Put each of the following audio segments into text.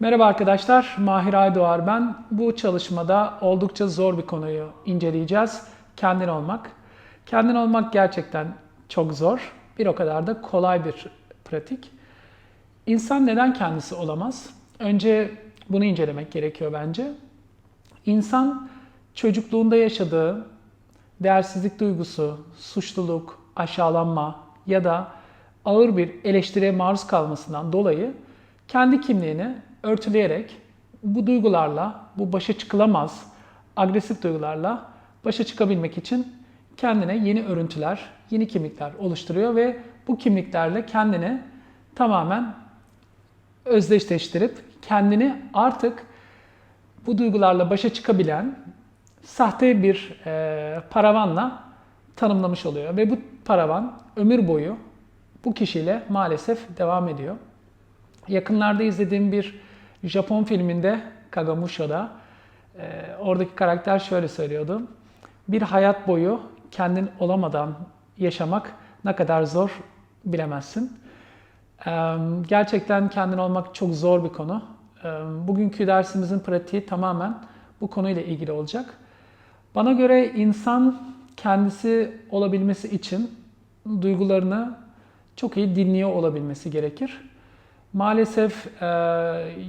Merhaba arkadaşlar, Mahir Aydoğar ben. Bu çalışmada oldukça zor bir konuyu inceleyeceğiz. Kendin olmak. Kendin olmak gerçekten çok zor. Bir o kadar da kolay bir pratik. İnsan neden kendisi olamaz? Önce bunu incelemek gerekiyor bence. İnsan çocukluğunda yaşadığı değersizlik duygusu, suçluluk, aşağılanma ya da ağır bir eleştiriye maruz kalmasından dolayı kendi kimliğini örtüleyerek bu duygularla, bu başa çıkılamaz agresif duygularla başa çıkabilmek için kendine yeni örüntüler, yeni kimlikler oluşturuyor ve bu kimliklerle kendini tamamen özdeşleştirip kendini artık bu duygularla başa çıkabilen sahte bir e, paravanla tanımlamış oluyor. Ve bu paravan ömür boyu bu kişiyle maalesef devam ediyor. Yakınlarda izlediğim bir Japon filminde Kagamusha'da e, oradaki karakter şöyle söylüyordu. Bir hayat boyu kendin olamadan yaşamak ne kadar zor bilemezsin. E, gerçekten kendin olmak çok zor bir konu. E, bugünkü dersimizin pratiği tamamen bu konuyla ilgili olacak. Bana göre insan kendisi olabilmesi için duygularını çok iyi dinliyor olabilmesi gerekir. Maalesef e,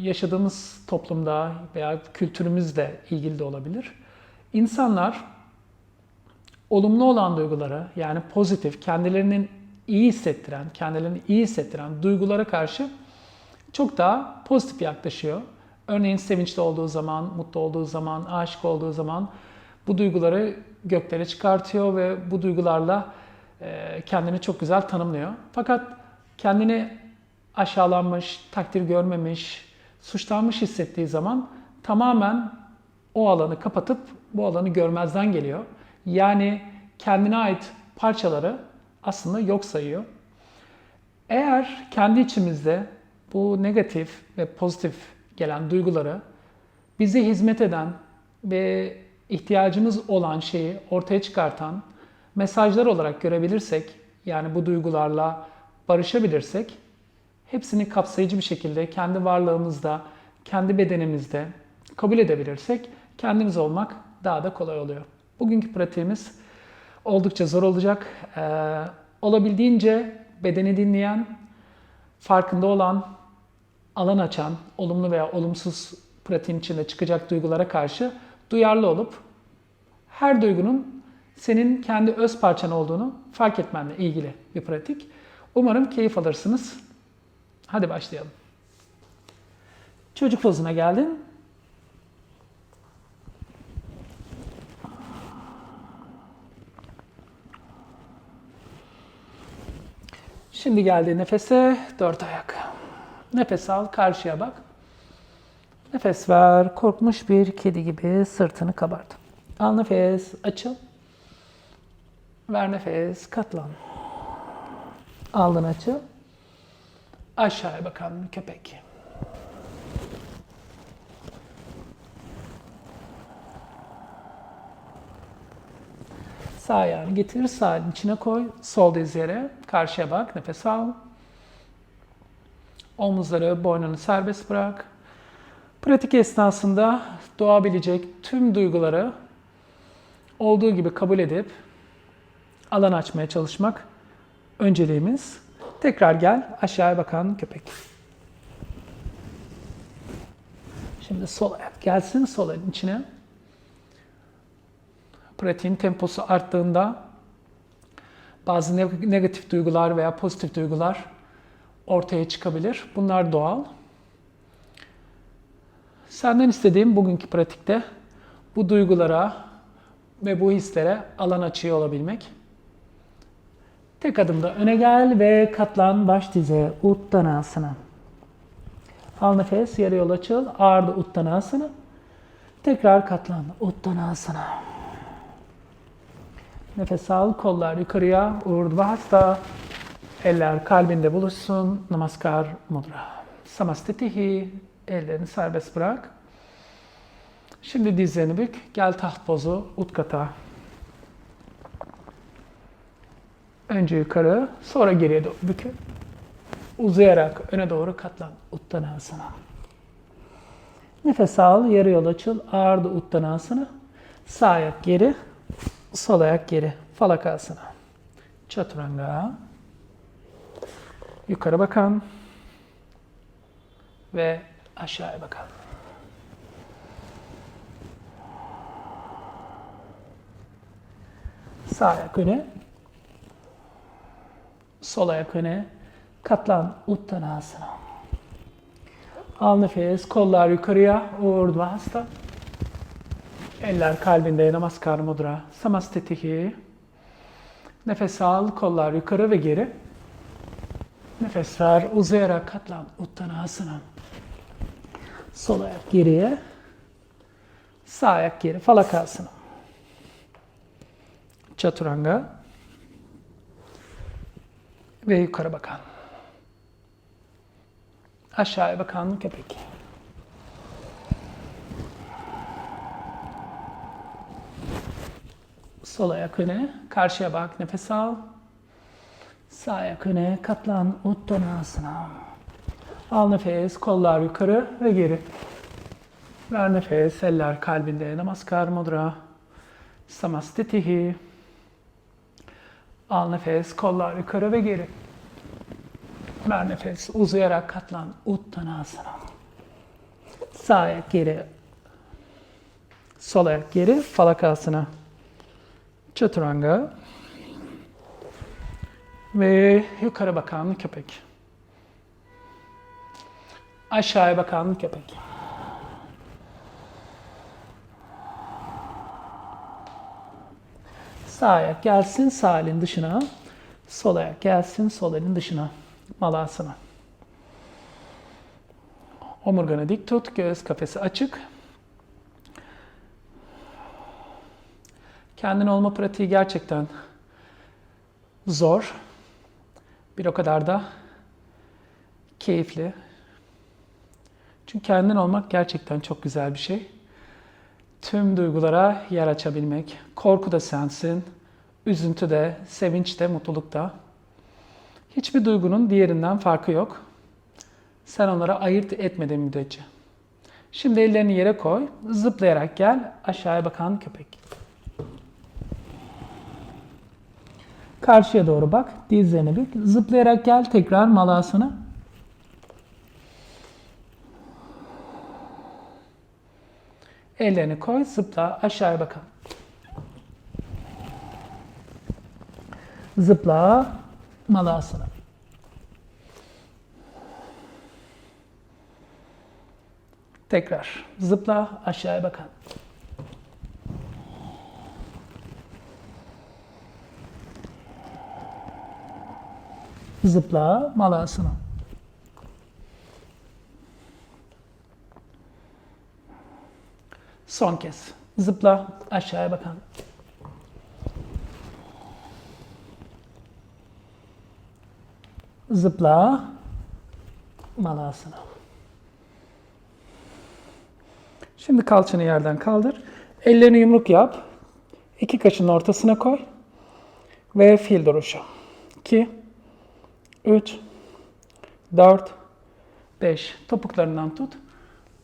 yaşadığımız toplumda veya kültürümüzle ilgili de olabilir. İnsanlar olumlu olan duyguları yani pozitif, kendilerinin iyi hissettiren, kendilerini iyi hissettiren duygulara karşı çok daha pozitif yaklaşıyor. Örneğin sevinçli olduğu zaman, mutlu olduğu zaman, aşık olduğu zaman bu duyguları göklere çıkartıyor ve bu duygularla e, kendini çok güzel tanımlıyor. Fakat kendini aşağılanmış, takdir görmemiş, suçlanmış hissettiği zaman tamamen o alanı kapatıp bu alanı görmezden geliyor. Yani kendine ait parçaları aslında yok sayıyor. Eğer kendi içimizde bu negatif ve pozitif gelen duyguları bize hizmet eden ve ihtiyacımız olan şeyi ortaya çıkartan mesajlar olarak görebilirsek, yani bu duygularla barışabilirsek, hepsini kapsayıcı bir şekilde kendi varlığımızda, kendi bedenimizde kabul edebilirsek kendimiz olmak daha da kolay oluyor. Bugünkü pratiğimiz oldukça zor olacak. Ee, olabildiğince bedeni dinleyen, farkında olan, alan açan, olumlu veya olumsuz pratiğin içinde çıkacak duygulara karşı duyarlı olup her duygunun senin kendi öz parçan olduğunu fark etmenle ilgili bir pratik. Umarım keyif alırsınız. Hadi başlayalım. Çocuk pozuna geldin. Şimdi geldi nefese dört ayak. Nefes al, karşıya bak. Nefes ver, korkmuş bir kedi gibi sırtını kabart. Al nefes, açıl. Ver nefes, katlan. Aldın açıl. Aşağıya bakan köpek. Sağ ayağını getir, sağ elini içine koy. Sol diz yere, karşıya bak, nefes al. Omuzları, boynunu serbest bırak. Pratik esnasında doğabilecek tüm duyguları olduğu gibi kabul edip alan açmaya çalışmak önceliğimiz. Tekrar gel aşağıya bakan köpek. Şimdi sol ayak gelsin sol elin içine. Pratiğin temposu arttığında bazı negatif duygular veya pozitif duygular ortaya çıkabilir. Bunlar doğal. Senden istediğim bugünkü pratikte bu duygulara ve bu hislere alan açıyor olabilmek. Tek adımda öne gel ve katlan baş dize Uttanasana. Al nefes, yarı yol açıl. Ağırda Uttanasana. Tekrar katlan Uttanasana. Nefes al, kollar yukarıya. Urdhvasta. Eller kalbinde buluşsun. Namaskar Mudra. Samastitihi. Ellerini serbest bırak. Şimdi dizlerini bük. Gel taht pozu. Utkata. Önce yukarı, sonra geriye doğru bükün. Uzayarak öne doğru katlan. Uttanasana. Nefes al, yarı yol açıl. Ağırdı uttanasana. Sağ ayak geri, sol ayak geri. Falakasana. Chaturanga. Yukarı bakan. Ve aşağıya bakan. Sağ ayak öne. Sol ayak öne. Katlan Uttanasana. Al nefes, kollar yukarıya, Urdhva Hasta. Eller kalbinde, Namaskar Mudra, Samastitihi. Nefes al, kollar yukarı ve geri. Nefes ver, uzayarak katlan Uttanasana. Sol ayak geriye. Sağ ayak geri, Falakasana. Chaturanga. Ve yukarı bakan. Aşağıya bakan köpek. Sol ayak öne, karşıya bak, nefes al. Sağ ayak öne, katlan, uttanasana. Al nefes, kollar yukarı ve geri. Ver nefes, eller kalbinde, namaskar mudra. Samastitihi. Al nefes, kollar yukarı ve geri. Ver nefes, uzayarak katlan, uttanasana. Sağ ayak geri, sol ayak geri, falakasana. Chaturanga. Ve yukarı bakan köpek. Aşağıya bakan köpek. Sağ ayak gelsin sağ elin dışına. Sol ayak gelsin sol elin dışına. Malasana. Omurganı dik tut. Göğüs kafesi açık. Kendin olma pratiği gerçekten zor. Bir o kadar da keyifli. Çünkü kendin olmak gerçekten çok güzel bir şey. Tüm duygulara yer açabilmek. Korku da sensin, üzüntü de, sevinç de, mutluluk da. Hiçbir duygunun diğerinden farkı yok. Sen onlara ayırt etmediğin müddetçe. Şimdi ellerini yere koy, zıplayarak gel, aşağıya bakan köpek. Karşıya doğru bak, dizlerini bük, zıplayarak gel, tekrar malasana. Ellerini koy, zıpla, aşağıya bakalım. Zıpla, malasana. Tekrar zıpla, aşağıya bakalım. Zıpla, malasana. Son kez. Zıpla, aşağıya bakalım. Zıpla, malasana. Şimdi kalçanı yerden kaldır. Ellerini yumruk yap. İki kaşın ortasına koy. Ve fil duruşu. 2, 3, 4, 5. Topuklarından tut.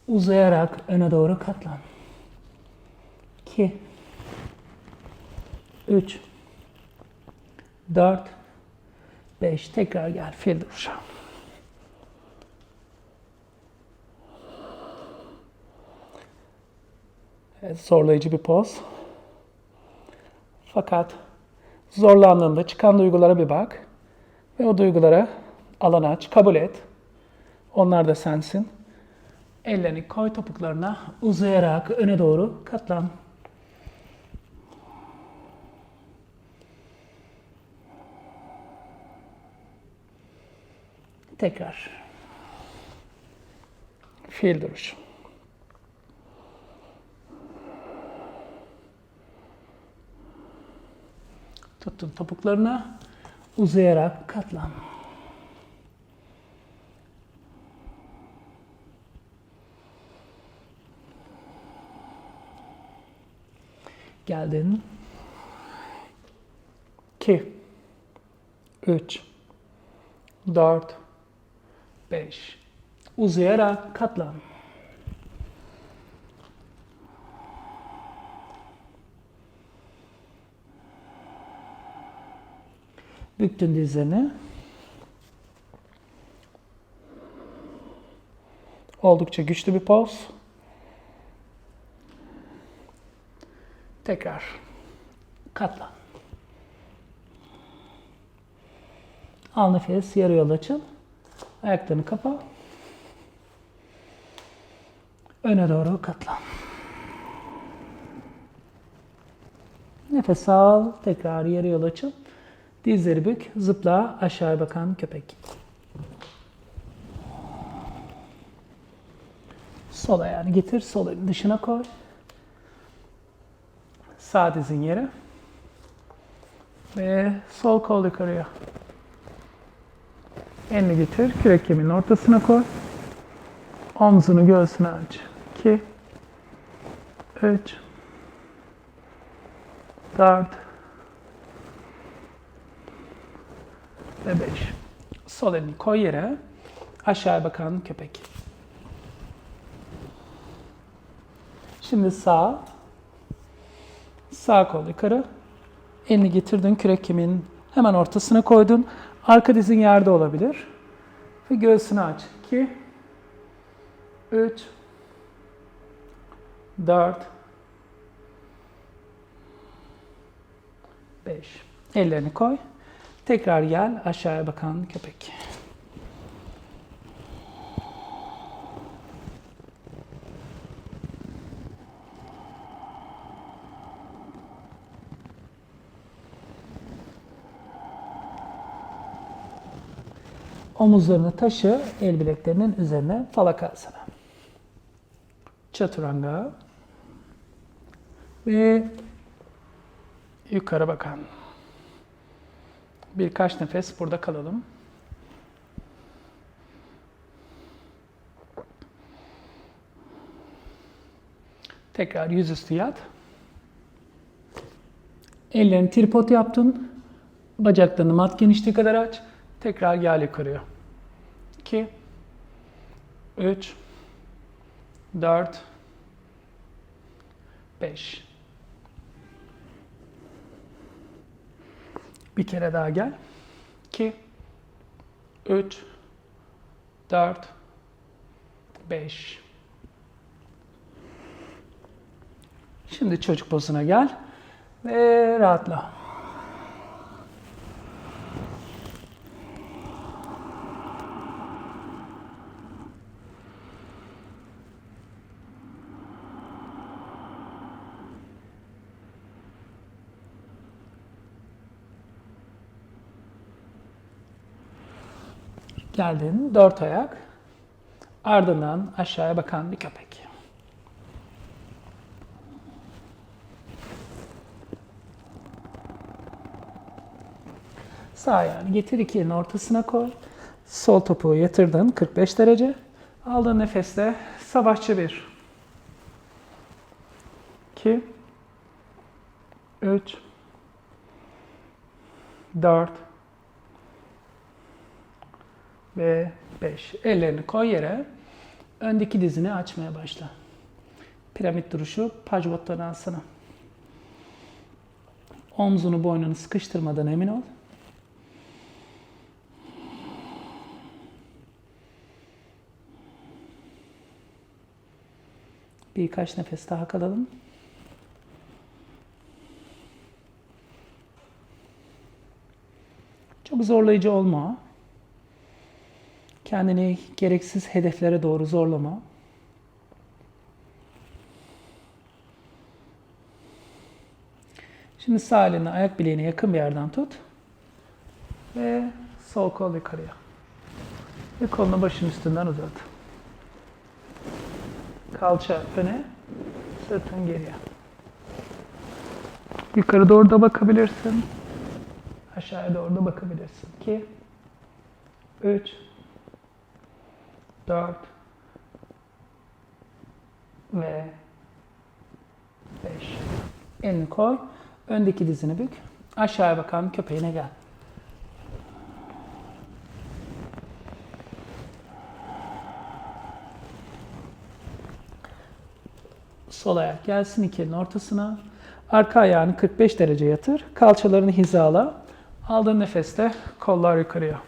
Uzayarak öne doğru katlan. 2, 3, 4, 5. Tekrar gel duruşu. Evet, zorlayıcı bir poz. Fakat zorlandığında çıkan duygulara bir bak. Ve o duygulara alan aç, kabul et. Onlar da sensin. Ellerini koy topuklarına uzayarak öne doğru katlan. Tekrar. Fil duruş. Tuttun topuklarına uzayarak katlan. Geldin. 2 3 4 5. Uzayarak katlan. Büktün dizlerini. Oldukça güçlü bir poz. Tekrar katlan. Al nefes, yarı yol açıl. Ayaklarını kapa. Öne doğru katlan. Nefes al, tekrar yarı yol açıl. Dizleri bük, zıpla, aşağıya bakan köpek. Sol ayağını getir, sol elini dışına koy. Sağ dizin yere. Ve sol kol yukarıya. Elini getir, kürek kemiğinin ortasına koy. Omzunu göğsüne aç. 2 3 4 ve 5. Sol elini koy yere. Aşağıya bakan köpek. Şimdi sağ. Sağ kol yukarı. Elini getirdin kürek kemiğinin hemen ortasına koydun. Arka dizin yerde olabilir. Ve göğsünü aç. 2 3 4 5 Ellerini koy. Tekrar gel aşağıya bakan köpek. Omuzlarını taşı el bileklerinin üzerine falakasana. Chaturanga ve yukarı bakan. Birkaç nefes burada kalalım. Tekrar yüzüstü yat. Ellerini tripod yaptın. Bacaklarını mat genişliği kadar aç. Tekrar gel yukarıya. 2 3 4 5 Bir kere daha gel. 2 3 4 5 Şimdi çocuk pozuna gel ve rahatla. Geldin dört ayak. Ardından aşağıya bakan bir köpek. Sağ ayağını getir iki elin ortasına koy. Sol topuğu yatırdın 45 derece. Aldığın nefeste savaşçı bir. 2 3 4 ve 5. Ellerini koy yere. Öndeki dizini açmaya başla. Piramit duruşu Pajvottanasana. Omzunu boynunu sıkıştırmadan emin ol. Birkaç nefes daha kalalım. Çok zorlayıcı olma. Kendini gereksiz hedeflere doğru zorlama. Şimdi sağ elini ayak bileğine yakın bir yerden tut. Ve sol kol yukarıya. Ve kolunu başın üstünden uzat. Kalça öne, sırtın geriye. Yukarı doğru da bakabilirsin. Aşağıya doğru da bakabilirsin. 2 3 4 ve 5. Elini koy. Öndeki dizini bük. Aşağıya bakan köpeğine gel. Sol ayak gelsin iki elin ortasına. Arka ayağını 45 derece yatır. Kalçalarını hizala. Aldığın nefeste kollar yukarıya.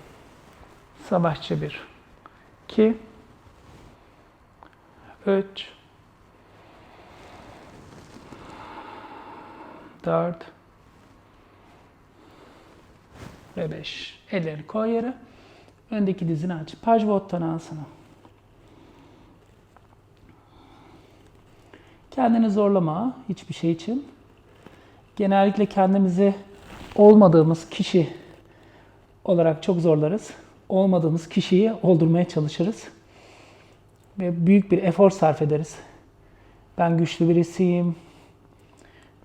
Savaşçı bir. 2 3 4 ve 5. Elleri koy yere. Öndeki dizini aç. Pajvottanasana. Kendini zorlama hiçbir şey için. Genellikle kendimizi olmadığımız kişi olarak çok zorlarız. Olmadığımız kişiyi oldurmaya çalışırız. Ve büyük bir efor sarf ederiz. Ben güçlü birisiyim.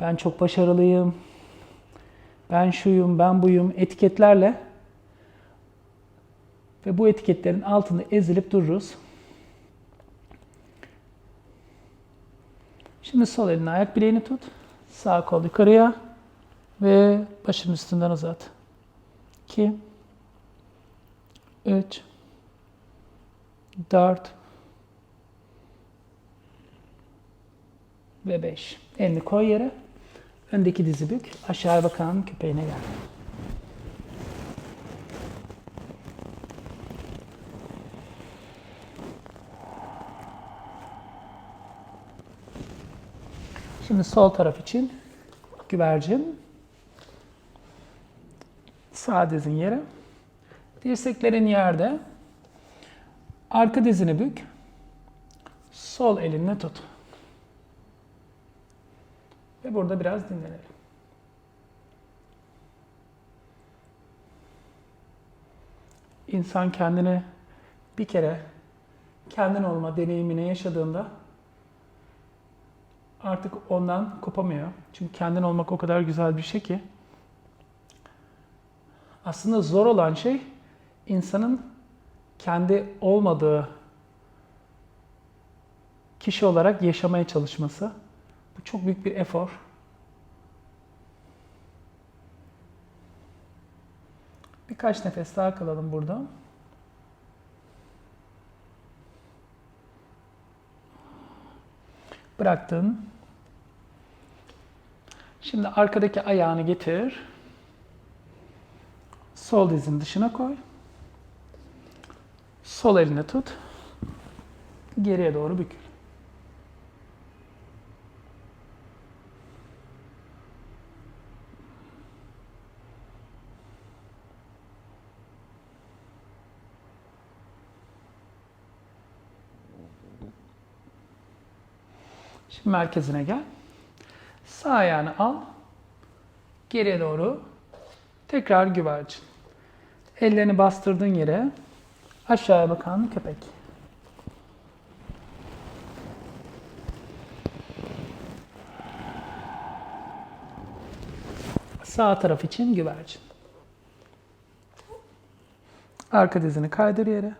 Ben çok başarılıyım. Ben şuyum, ben buyum etiketlerle ve bu etiketlerin altında ezilip dururuz. Şimdi sol elini ayak bileğini tut. Sağ kol yukarıya ve başın üstünden uzat. 2 3 4 ve 5. Elini koy yere. Öndeki dizi bük. Aşağıya bakan köpeğine gel. Şimdi sol taraf için güvercin. Sağ dizin yere. Dirseklerin yerde. Arka dizini bük. Sol elinle tut. Ve burada biraz dinlenelim. İnsan kendini bir kere kendin olma deneyimini yaşadığında artık ondan kopamıyor. Çünkü kendin olmak o kadar güzel bir şey ki. Aslında zor olan şey insanın kendi olmadığı kişi olarak yaşamaya çalışması. Bu çok büyük bir efor. Birkaç nefes daha kalalım burada. Bıraktın. Şimdi arkadaki ayağını getir. Sol dizin dışına koy. Sol elini tut. Geriye doğru bükül. Şimdi merkezine gel. Sağ ayağını al. Geriye doğru. Tekrar güvercin. Ellerini bastırdığın yere aşağıya bakan köpek. Sağ taraf için güvercin. Arka dizini kaydır yere.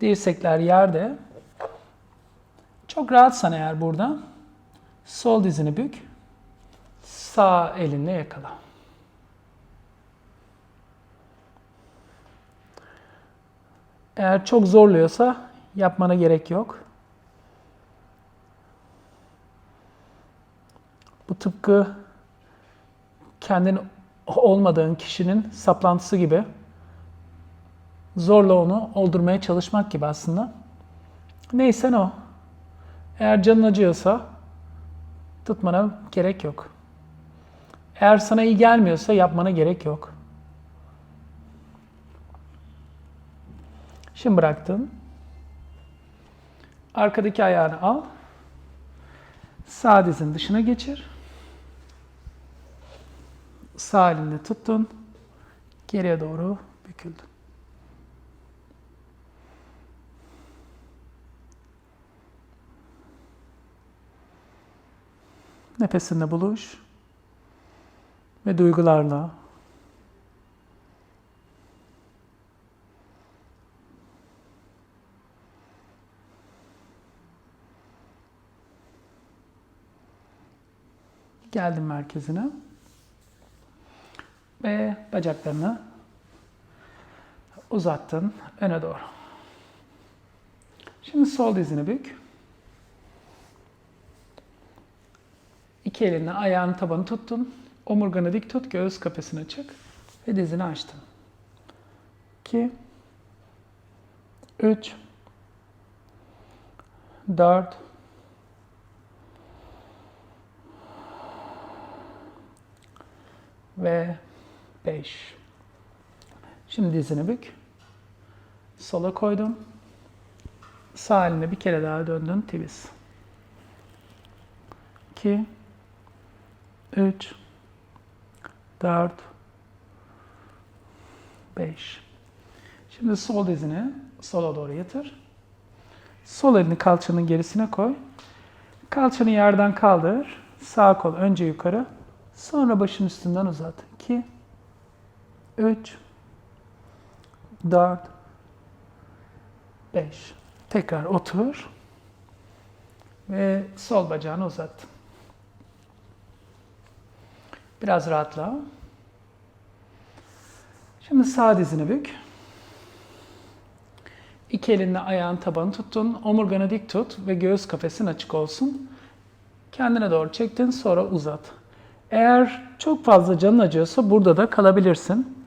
Dirsekler yerde. Çok rahatsan eğer burada sol dizini bük. Sağ elinle yakala. Eğer çok zorluyorsa yapmana gerek yok. Bu tıpkı kendin olmadığın kişinin saplantısı gibi. Zorla onu oldurmaya çalışmak gibi aslında. Neysen o. Eğer canın acıyorsa tutmana gerek yok. Eğer sana iyi gelmiyorsa yapmana gerek yok. Şimdi bıraktın. Arkadaki ayağını al. Sağ dizin dışına geçir. Sağ elini tuttun. Geriye doğru büküldün. Nefesinle buluş ve duygularla geldin merkezine ve bacaklarını uzattın öne doğru. Şimdi sol dizini bük. İki elinle ayağın tabanı tuttun. Omurganı dik tut, göğüs kafesine çık ve dizini açtın. 2 3 4 ve 5. Şimdi dizini bük. Sola koydun. Sağ eline bir kere daha döndün. Twist. 2 3 4 5 Şimdi sol dizini sola doğru yatır. Sol elini kalçanın gerisine koy. Kalçanı yerden kaldır. Sağ kol önce yukarı. Sonra başın üstünden uzat. 2 3 4 5 Tekrar otur. Ve sol bacağını uzat. Biraz rahatla. Şimdi sağ dizini bük. İki elinle ayağın tabanı tuttun. Omurganı dik tut ve göğüs kafesin açık olsun. Kendine doğru çektin sonra uzat. Eğer çok fazla canın acıyorsa burada da kalabilirsin.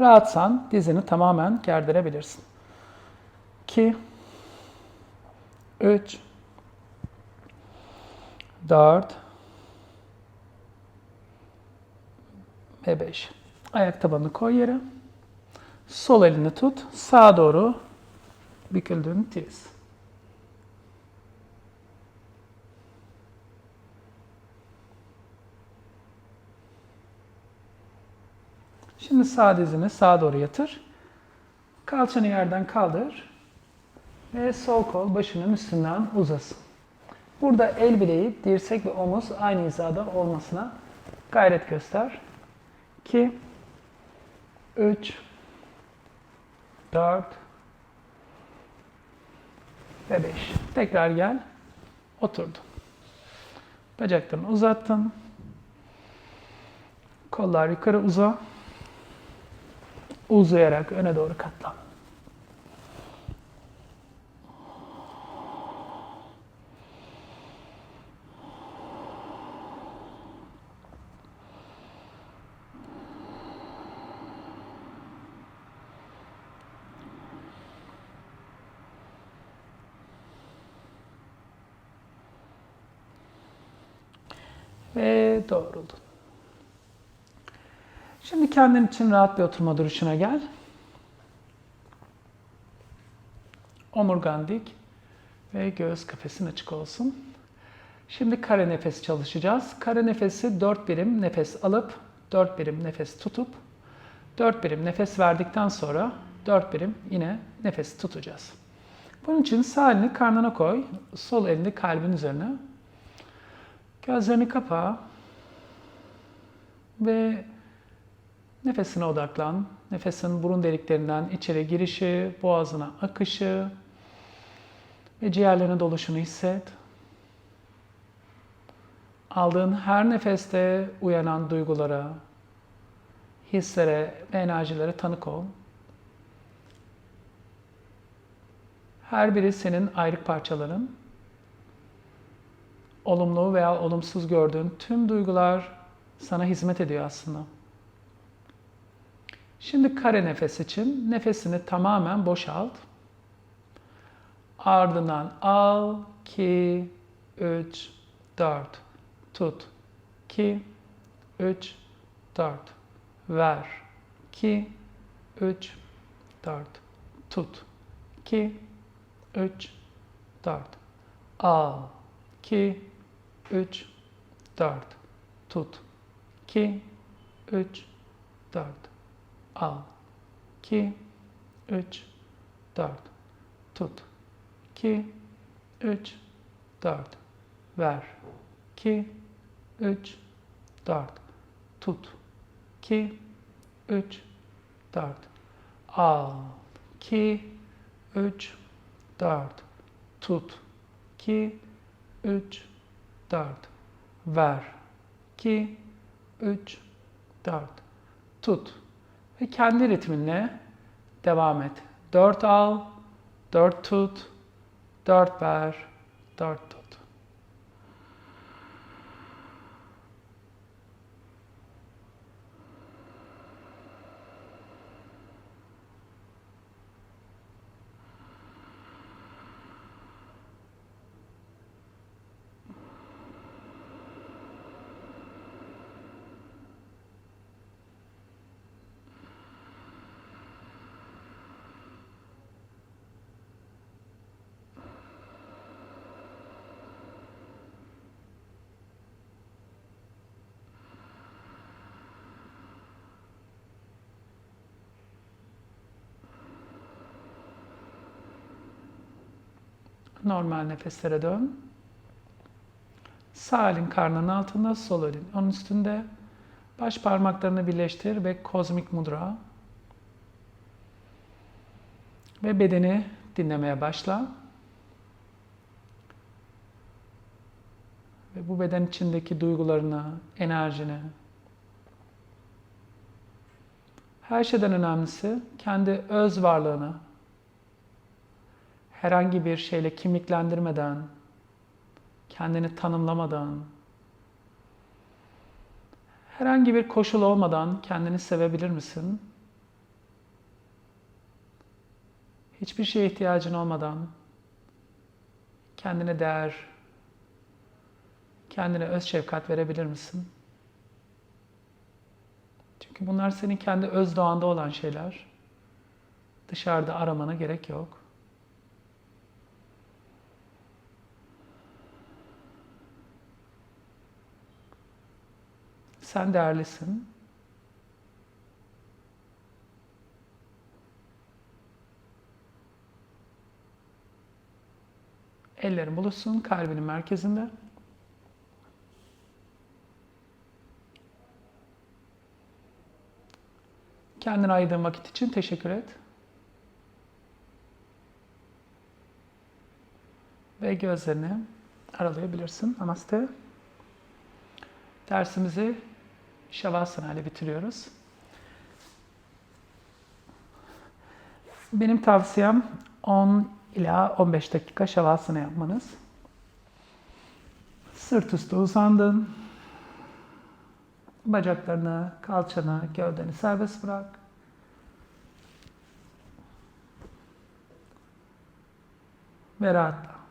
Rahatsan dizini tamamen gerdirebilirsin. 2 3 4 ve 5. Ayak tabanını koy yere. Sol elini tut. Sağa doğru büküldüğün tiz. Şimdi sağ dizini sağa doğru yatır. Kalçanı yerden kaldır. Ve sol kol başının üstünden uzasın. Burada el bileği, dirsek ve omuz aynı hizada olmasına gayret göster. 2 3 4 ve 5. Tekrar gel. Oturdun. Bacaklarını uzattın. Kollar yukarı uza. Uzayarak öne doğru katlan. Ve doğruldun. Şimdi kendin için rahat bir oturma duruşuna gel. Omurgan dik ve göğüs kafesin açık olsun. Şimdi kare nefes çalışacağız. Kare nefesi 4 birim nefes alıp 4 birim nefes tutup 4 birim nefes verdikten sonra 4 birim yine nefes tutacağız. Bunun için sağ elini karnına koy, sol elini kalbin üzerine. Gözlerini kapa ve nefesine odaklan. Nefesin burun deliklerinden içeri girişi, boğazına akışı ve ciğerlerine doluşunu hisset. Aldığın her nefeste uyanan duygulara, hislere ve enerjilere tanık ol. Her biri senin ayrık parçaların. Olumlu veya olumsuz gördüğün tüm duygular sana hizmet ediyor aslında. Şimdi kare nefes için nefesini tamamen boşalt. Ardından al, 2, 3, 4. Tut. 2, 3, 4. Ver. 2, 3, 4. Tut. 2, 3, 4. Al. 2, 3, 4. Tut. 2, 3, 4. Al. 2, 3, 4. Tut. 2, 3, 4. Ver. 2, 3, 4. Tut. 2, 3, 4. Al. 2, 3, 4. Tut. 2, 3, 4. Ver. 2, 3, 4. Tut. Ve kendi ritminle devam et. 4 al, 4 tut, 4 ver, 4 tut. Normal nefeslere dön. Sağ elin karnının altında, sol elin onun üstünde. Baş parmaklarını birleştir ve kozmik mudra. Ve bedeni dinlemeye başla. Ve bu beden içindeki duygularını, enerjini, her şeyden önemlisi kendi öz varlığını herhangi bir şeyle kimliklendirmeden, kendini tanımlamadan, herhangi bir koşul olmadan kendini sevebilir misin? Hiçbir şeye ihtiyacın olmadan kendine değer, kendine öz şefkat verebilir misin? Çünkü bunlar senin kendi öz doğanda olan şeyler. Dışarıda aramana gerek yok. Sen değerlisin. Ellerin buluşsun kalbinin merkezinde. Kendine ayırdığın vakit için teşekkür et. Ve gözlerini aralayabilirsin. Namaste. Dersimizi Shavasana ile bitiriyoruz. Benim tavsiyem 10 ila 15 dakika Shavasana yapmanız. Sırt üstü uzandın. Bacaklarını, kalçanı, gövdeni serbest bırak. Ve rahatla.